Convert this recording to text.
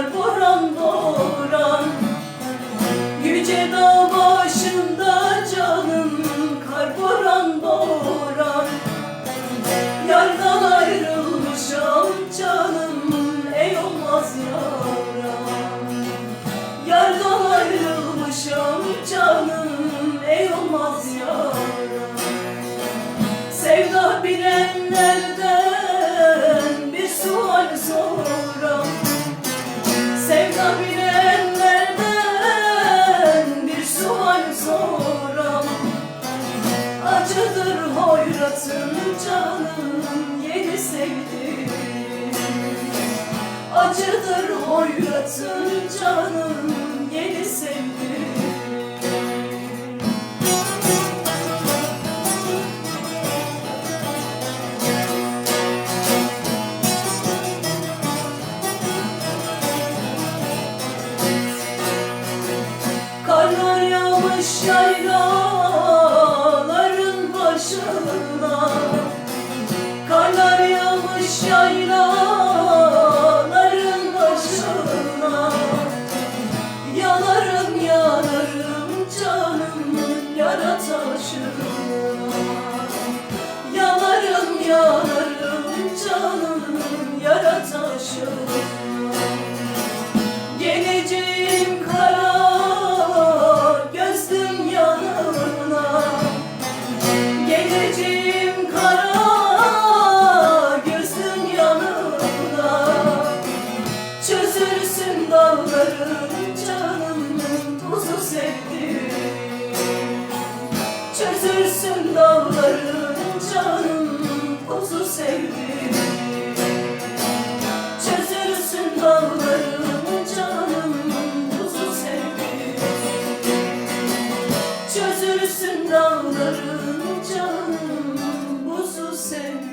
kar boran boran Yüce dağ başında canım. Kar boran boran Yardan ayrılmışam canım ey olmaz yaram Yardan ayrılmışam canım ey olmaz yaram hoyratın canım yeni sevdim Acıdır hoyratın canım yeni sevdim Karlar yağmış yaylaların love. sürüsün dağların canımın tuzu sevdim Çözülsün dağların canımın tuzu sevdim Çözülsün dağların canımın tuzu sevdim Çözülsün dağların canımın tuzu sevdim